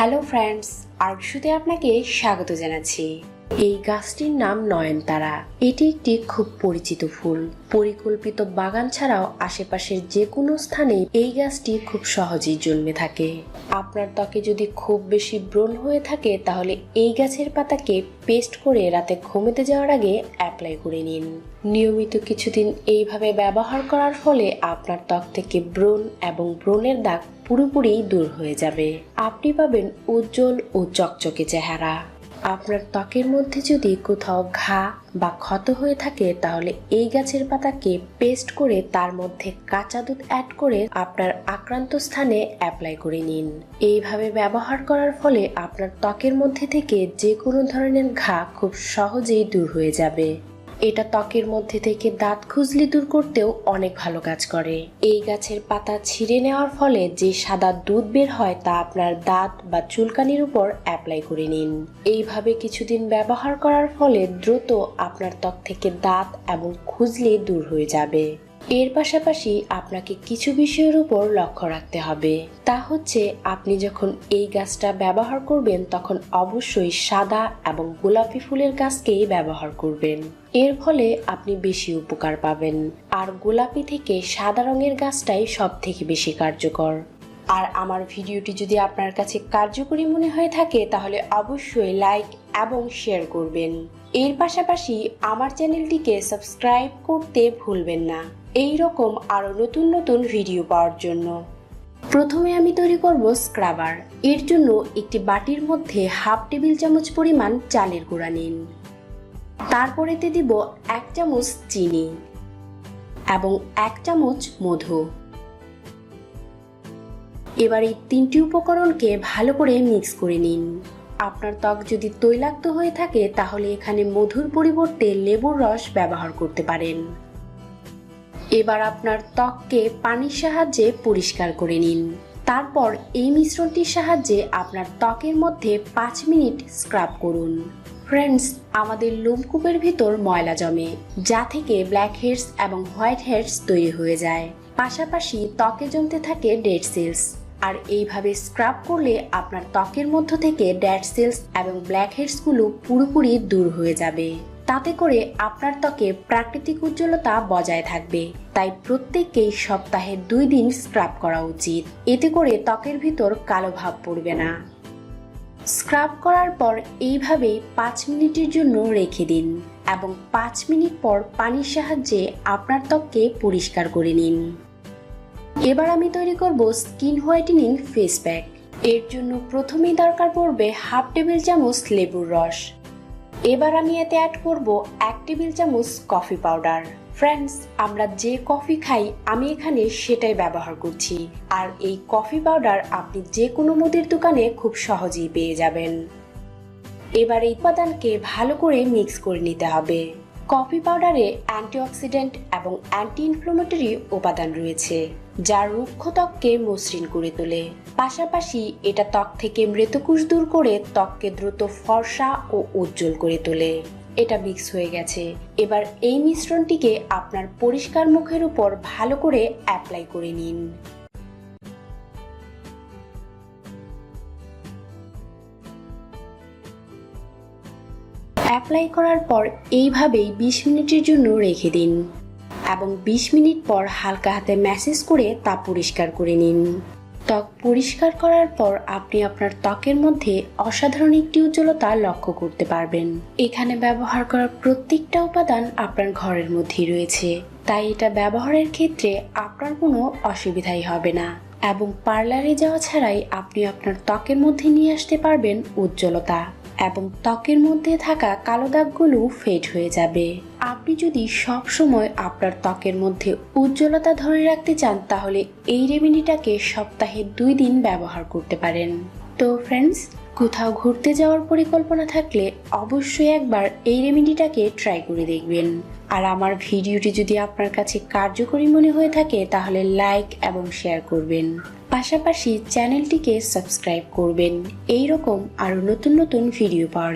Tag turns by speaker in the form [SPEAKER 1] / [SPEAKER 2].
[SPEAKER 1] Hello friends আর্কশুতে আপনাকে স্বাগত জানাচ্ছি। এই গাছটির নাম নয়নতারা। এটি একটি খুব পরিচিত ফুল। পরিকল্পিত বাগান ছাড়াও আশেপাশের যে কোনো স্থানে এই গাছটি খুব সহজেই জন্মে থাকে। আপনার ত্বকে যদি খুব বেশি ব্রণ হয়ে থাকে, তাহলে এই গাছের পাতাকে পেস্ট করে রাতে ঘুমোতে যাওয়ার আগে অ্যাপ্লাই করে নিন। নিয়মিত কিছুদিন এইভাবে ব্যবহার করার ফলে আপনার ত্বক থেকে ব্রণ এবং ব্রণের দাগ পুরোপুরি দূর হয়ে যাবে। আপনি পাবেন উজ্জ্বল ও চকচকে চেহারা। আপনার ত্বকের মধ্যে যদি কোথাও ঘা বা ক্ষত হয়ে থাকে, তাহলে এই গাছের পাতাকে পেস্ট করে তার মধ্যে কাঁচা দুধ অ্যাড করে আপনার আক্রান্ত স্থানে অ্যাপ্লাই করে নিন। এইভাবে ব্যবহার করার ফলে আপনার ত্বকের মধ্যে থেকে যে কোনো ধরনের ঘা খুব সহজেই দূর হয়ে যাবে। এটা ত্বকের মধ্যে থেকে দাঁত খুজলি দূর করতেও অনেক ভালো কাজ করে। এই গাছের পাতা ছিঁড়ে নেওয়ার ফলে যে সাদা দুধ বের হয় তা আপনার দাঁত বা চুলকানির উপর অ্যাপ্লাই করে নিন। এইভাবে কিছুদিন ব্যবহার করার ফলে দ্রুত আপনার ত্বক থেকে দাঁত এবং খুজলি দূর হয়ে যাবে। এর পাশাপাশি আপনাকে কিছু বিষয়ের উপর লক্ষ্য রাখতে হবে। তা হচ্ছে, আপনি যখন এই গাছটা ব্যবহার করবেন, তখন অবশ্যই সাদা এবং গোলাপি ফুলের গাছকেই ব্যবহার করবেন। এর ফলে আপনি বেশি উপকার পাবেন। আর গোলাপি থেকে সাদা রঙের গাছটাই সব থেকে বেশি কার্যকর। আর আমার ভিডিওটি যদি আপনার কাছে কার্যকরী মনে হয়ে থাকে, তাহলে অবশ্যই লাইক এবং শেয়ার করবেন। এর পাশাপাশি আমার চ্যানেলটিকে সাবস্ক্রাইব করতে ভুলবেন না। এই রকম আরও নতুন নতুন ভিডিও পাওয়ার জন্য। প্রথমে আমি তৈরি করব স্ক্রাবার। এর জন্য একটি বাটির মধ্যে হাফ টেবিল চামচ পরিমাণ চালের গুঁড়া নিন। তারপরেতে দিব এক চামচ চিনি এবং এক চামচ মধু। এবার এই তিনটি উপকরণকে ভালো করে মিক্স করে নিন। আপনার ত্বক যদি তৈলাক্ত হয়ে থাকে, তাহলে এখানে মধুর পরিবর্তে লেবুর রস ব্যবহার করতে পারেন। এবার আপনার ত্বককে পানির সাহায্যে পরিষ্কার করে নিন। তারপর এই মিশ্রণটির সাহায্যে আপনার ত্বকের মধ্যে পাঁচ মিনিট স্ক্রাব করুন। ফ্রেন্ডস, আমাদের লোমকূপের ভিতর ময়লা জমে, যা থেকে ব্ল্যাক হেডস এবং হোয়াইট হেডস তৈরি হয়ে যায়। পাশাপাশি ত্বকে জমতে থাকে ডেড সেলস। আর এইভাবে স্ক্রাব করলে আপনার ত্বকের মধ্য থেকে ড্যাড সেলস এবং ব্ল্যাক হেডসগুলো পুরোপুরি দূর হয়ে যাবে। তাতে করে আপনার ত্বকে প্রাকৃতিক উজ্জ্বলতা বজায় থাকবে। তাই প্রত্যেককেই সপ্তাহে দুই দিন স্ক্রাব করা উচিত। এতে করে ত্বকের ভিতর কালো ভাব পড়বে না। স্ক্রাব করার পর এইভাবেই পাঁচ মিনিটের জন্য রেখে দিন এবং পাঁচ মিনিট পর পানির সাহায্যে আপনার ত্বককে পরিষ্কার করে নিন। এবার আমি তৈরি করব স্কিন হোয়াইটেনিং ফেস প্যাক। এর জন্য প্রথমেই দরকার পড়বে হাফ টেবিল চামচ লেবুর রস। এবার আমি এতে অ্যাড করব এক টেবিল চামচ কফি পাউডার। ফ্রেন্ডস আমরা যে কফি খাই, আমি এখানে সেটাই ব্যবহার করছি। আর এই কফি পাউডার আপনি যে কোনো মুদির দোকানে খুব সহজেই পেয়ে যাবেন। এবার এই উপাদানকে ভালো করে মিক্স করে নিতে হবে। কফি পাউডারে অ্যান্টিঅক্সিডেন্ট এবং অ্যান্টি ইনফ্লোমেটরি উপাদান রয়েছে। যা রুক্ষ ত্বককে মসৃণ করে তোলে। পাশাপাশি এটা ত্বক থেকে মৃতকোষ দূর করে ত্বককে দ্রুত ফর্সা ও উজ্জ্বল করে তোলে। এটা মিক্স হয়ে গেছে। এবার এই মিশ্রণটিকে আপনার পরিষ্কার মুখের উপর ভালো করে অ্যাপ্লাই করে নিন। অ্যাপ্লাই করার পর এইভাবেই বিশ মিনিটের জন্য রেখে দিন। এবং বিশ মিনিট পর হালকা হাতে ম্যাসেজ করে তা পরিষ্কার করে নিন। ত্বক পরিষ্কার করার পর আপনি আপনার ত্বকের মধ্যে অসাধারণ একটি উজ্জ্বলতা লক্ষ্য করতে পারবেন। এখানে ব্যবহার করা প্রত্যেকটা উপাদান আপনার ঘরের মধ্যেই রয়েছে। তাই এটা ব্যবহারের ক্ষেত্রে আপনার কোনো অসুবিধাই হবে না। এবং পার্লারে যাওয়া ছাড়াই আপনি আপনার ত্বকের মধ্যে নিয়ে আসতে পারবেন উজ্জ্বলতা। এবং ত্বকের মধ্যে থাকা কালো দাগগুলো ফেড হয়ে যাবে। আপনি যদি সব সময় আপনার ত্বকের মধ্যে উজ্জ্বলতা ধরে রাখতে চান, তাহলে এই রেমেডিটাকে সপ্তাহে দুই দিন ব্যবহার করতে পারেন। তো ফ্রেন্ডস কোথাও ঘুরতে যাওয়ার পরিকল্পনা থাকলে অবশ্যই একবার এই রেমেডিটাকে ট্রাই করে দেখবেন। আর আমার ভিডিওটি যদি আপনার কাছে কার্যকরী মনে হয়ে থাকে, তাহলে লাইক এবং শেয়ার করবেন। পাশাপাশি চ্যানেলটিকে সাবস্ক্রাইব করবেন। এই রকম আরও নতুন নতুন ভিডিও পাওয়ার